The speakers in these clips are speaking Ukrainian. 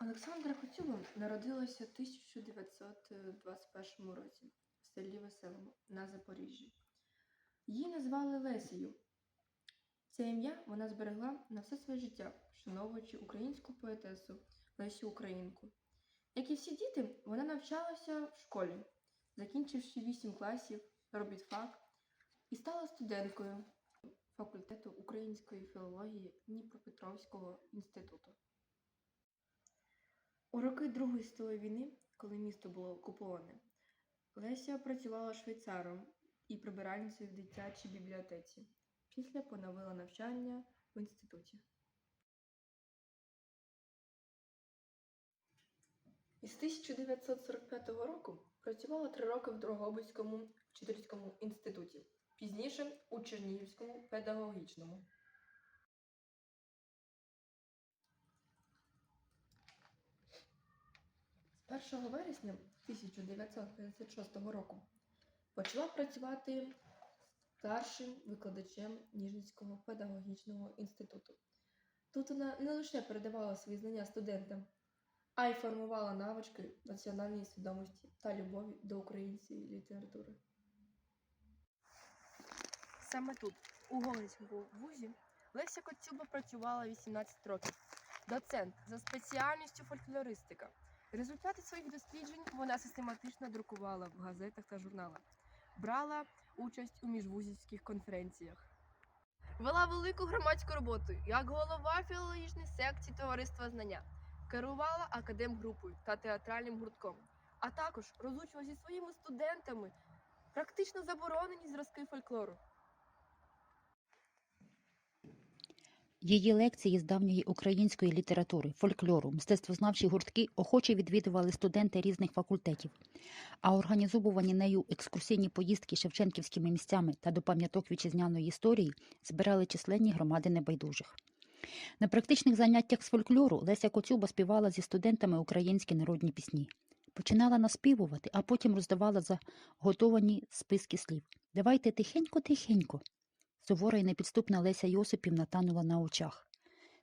Олександра Коцюба народилася в 1921 році в селі Веселому на Запоріжжі. Її назвали Лесею. Це ім'я вона зберегла на все своє життя, вшановуючи українську поетесу Лесю Українку. Як і всі діти, вона навчалася в школі, закінчивши 8 класів робітфак, і стала студенткою факультету української філології Дніпропетровського інституту. У роки Другої світової війни, коли місто було окуповане, Леся працювала швейцаром і прибиральницею в дитячій бібліотеці. Після поновила навчання в інституті. Із 1945 року працювала три роки в Дрогобицькому вчительському інституті, пізніше у Чернігівському педагогічному. 1 вересня 1956 року почала працювати старшим викладачем Ніжинського педагогічного інституту. Тут вона не лише передавала свої знання студентам, а й формувала навички національної свідомості та любові до української літератури. Саме тут, у Галицькому вузі, Леся Коцюба працювала 18 років. Доцент за спеціальністю фольклористика. Результати своїх досліджень вона систематично друкувала в газетах та журналах, брала участь у міжвузівських конференціях. Вела велику громадську роботу як голова філологічної секції товариства знання, керувала академгрупою та театральним гуртком, а також розучувала зі своїми студентами практично заборонені зразки фольклору. Її лекції з давньої української літератури, фольклору, мистецтвознавчі гуртки охоче відвідували студенти різних факультетів, а організовані нею екскурсійні поїздки шевченківськими місцями та до пам'яток вітчизняної історії збирали численні громади небайдужих. На практичних заняттях з фольклору Леся Коцюба співала зі студентами українські народні пісні. Починала наспівувати, а потім роздавала заготовані списки слів. Давайте тихенько-тихенько. Сувора й непідступна Леся Йосипівна танула на очах.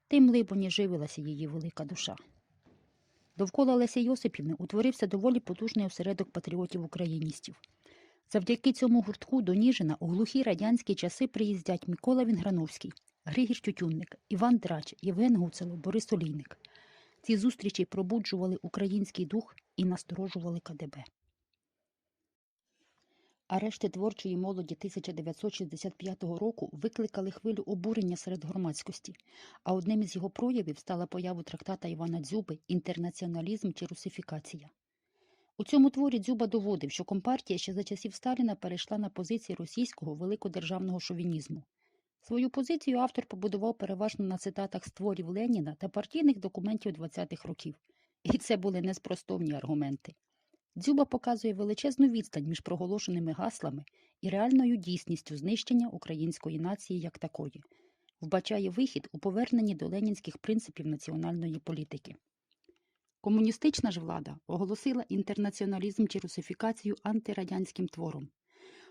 Тим либоні живилася її велика душа. Довкола Лесі Йосипівни утворився доволі потужний осередок патріотів-україністів. Завдяки цьому гуртку до Ніжина у глухі радянські часи приїздять Микола Вінграновський, Григір Тютюнник, Іван Драч, Євген Гуцело, Борис Олійник. Ці зустрічі пробуджували український дух і насторожували КДБ. Арешти творчої молоді 1965 року викликали хвилю обурення серед громадськості, а одним із його проявів стала поява трактата Івана Дзюби «Інтернаціоналізм чи русифікація». У цьому творі Дзюба доводив, що Компартія ще за часів Сталіна перейшла на позиції російського великодержавного шовінізму. Свою позицію автор побудував переважно на цитатах з творів Леніна та партійних документів 20-х років. І це були неспростовні аргументи. Дзюба показує величезну відстань між проголошеними гаслами і реальною дійсністю знищення української нації як такої, вбачає вихід у поверненні до ленінських принципів національної політики. Комуністична ж влада оголосила інтернаціоналізм чи русифікацію антирадянським твором,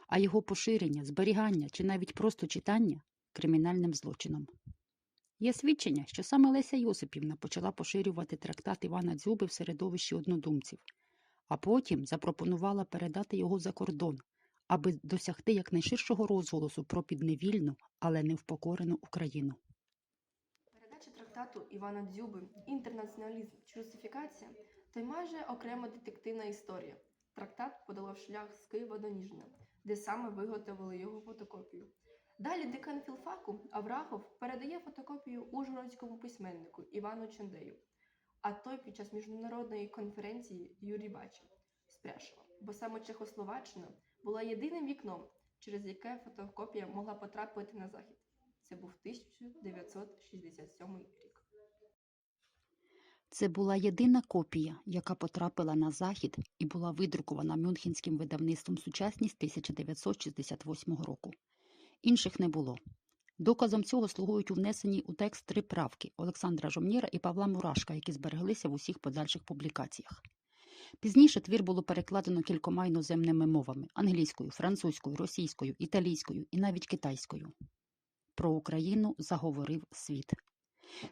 а його поширення, зберігання чи навіть просто читання кримінальним злочином. Є свідчення, що саме Леся Йосипівна почала поширювати трактат Івана Дзюби в середовищі однодумців а потім запропонувала передати його за кордон, аби досягти якнайширшого розголосу про підневільну, але невпокорену Україну. Передача трактату Івана Дзюби «Інтернаціоналізм чи русифікація» то й майже окрема детективна історія. Трактат подолав шлях з Києва до Ніжина, де саме виготовили його фотокопію. Далі декан філфаку Аврахов передає фотокопію ужгородському письменнику Івану Чандею, а той під час міжнародної конференції Юрій Бачив з бо саме Чехословаччина була єдиним вікном, через яке фотокопія могла потрапити на захід. Це був 1967 рік. Це була єдина копія, яка потрапила на захід і була видрукована мюнхенським видавництвом Сучасність 1968 року. Інших не було. Доказом цього слугують у внесенні у текст три правки Олександра Жомніра і Павла Мурашка, які збереглися в усіх подальших публікаціях. Пізніше твір було перекладено кількома іноземними мовами англійською, французькою, російською, італійською і навіть китайською. Про Україну заговорив світ.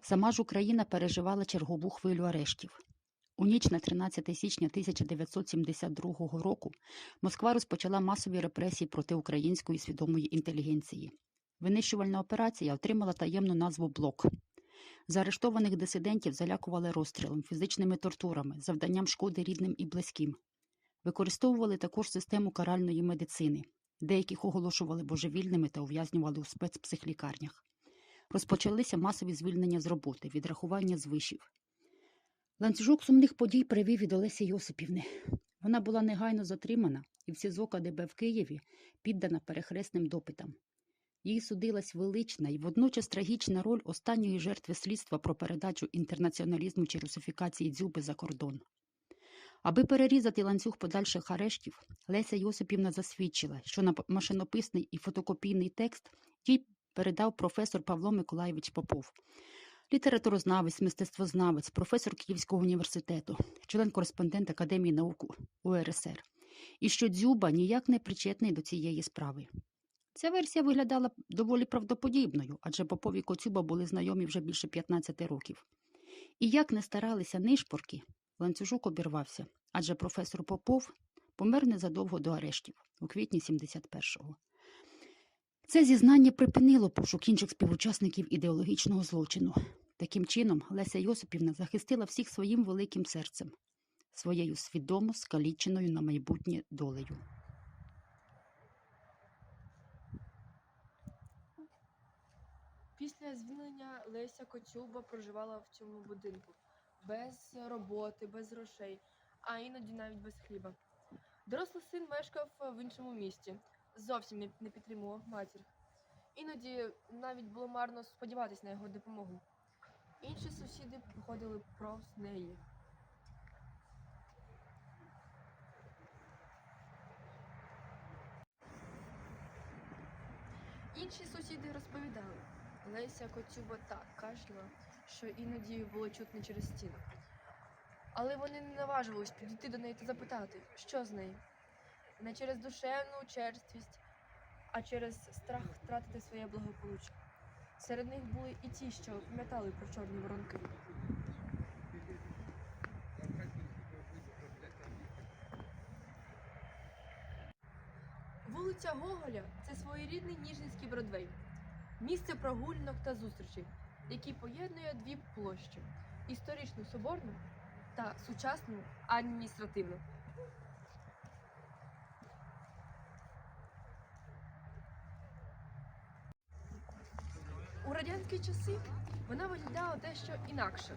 Сама ж Україна переживала чергову хвилю арештів. У ніч на 13 січня 1972 року Москва розпочала масові репресії проти української свідомої інтелігенції. Винищувальна операція отримала таємну назву Блок. Заарештованих дисидентів залякували розстрілом, фізичними тортурами, завданням шкоди рідним і близьким. Використовували також систему каральної медицини. Деяких оголошували божевільними та ув'язнювали у спецпсихлікарнях. Розпочалися масові звільнення з роботи, відрахування з вишів. Ланцюжок сумних подій привів і до Лесі Йосипівни. Вона була негайно затримана і в СІЗО КДБ в Києві піддана перехресним допитам. Їй судилась велична і водночас трагічна роль останньої жертви слідства про передачу інтернаціоналізму чи русифікації дзюби за кордон. Аби перерізати ланцюг подальших арештів, Леся Йосипівна засвідчила, що на машинописний і фотокопійний текст їй передав професор Павло Миколаєвич Попов, літературознавець, мистецтвознавець, професор Київського університету, член-кореспондент Академії наук УРСР, і що Дзюба ніяк не причетний до цієї справи. Ця версія виглядала доволі правдоподібною, адже Попов і Коцюба були знайомі вже більше 15 років. І як не старалися нишпорки, ланцюжок обірвався, адже професор Попов помер незадовго до арештів у квітні 71-го. Це зізнання припинило пошук інших співучасників ідеологічного злочину. Таким чином, Леся Йосипівна захистила всіх своїм великим серцем, своєю свідомо скаліченою на майбутнє долею. Після звільнення Леся Коцюба проживала в цьому будинку без роботи, без грошей, а іноді навіть без хліба. Дорослий син мешкав в іншому місті, зовсім не, підтримував матір. Іноді навіть було марно сподіватися на його допомогу. Інші сусіди проходили повз неї. Інші сусіди розповідали, Леся Коцюба так кашляла, що іноді було чутно через стіну. Але вони не наважувались підійти до неї та запитати, що з нею. Не через душевну черствість, а через страх втратити своє благополуччя. Серед них були і ті, що пам'ятали про чорні воронки. Вулиця Гоголя це своєрідний Ніжинський Бродвей, місце прогулянок та зустрічей, який поєднує дві площі історичну соборну та сучасну адміністративну. У радянські часи вона виглядала дещо інакше.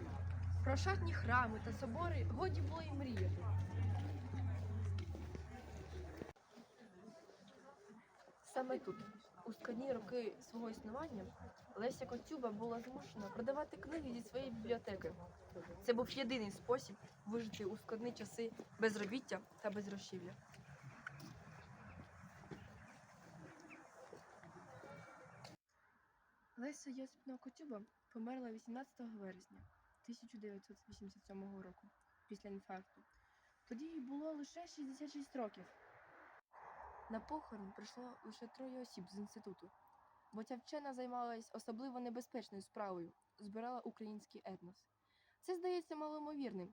Про шатні храми та собори годі було й мріяти. Саме тут, у складні роки свого існування, Леся Коцюба була змушена продавати книги зі своєї бібліотеки. Це був єдиний спосіб вижити у складні часи безробіття та безгрошів'я. Леся Йосипівна Коцюба померла 18 вересня 1987 року після інфаркту. Тоді їй було лише 66 років. На похорон прийшло лише троє осіб з інституту, бо ця вчена займалась особливо небезпечною справою, збирала український етнос. Це здається малоймовірним,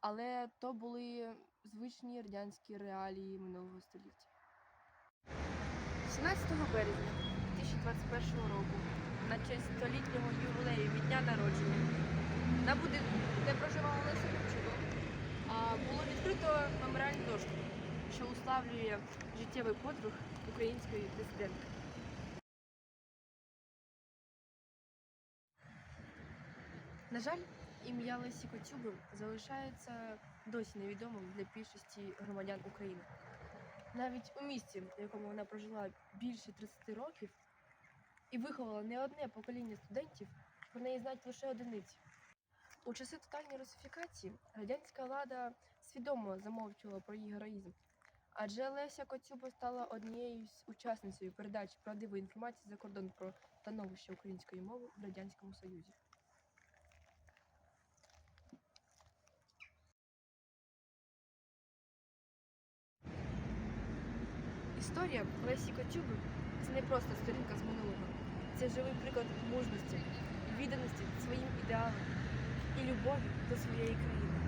але то були звичні радянські реалії минулого століття. 17 березня 2021 року, на честь столітнього ювілею від дня народження, на будинку, де проживала Леся а, було відкрито меморіальну дошку, що уславлює життєвий подвиг української дисидентки. На жаль, ім'я Лесі Коцюби залишається досі невідомим для більшості громадян України. Навіть у місті, в якому вона прожила більше 30 років і виховала не одне покоління студентів, про неї знають лише одиниці. У часи тотальної русифікації радянська влада свідомо замовчувала про її героїзм, адже Леся Коцюба стала однією з учасницею передачі правдивої інформації за кордон про становище української мови в Радянському Союзі. Історія Лесі Коцюби це не просто сторінка з минулого. Це живий приклад мужності, відданості своїм ідеалам і любові до своєї країни.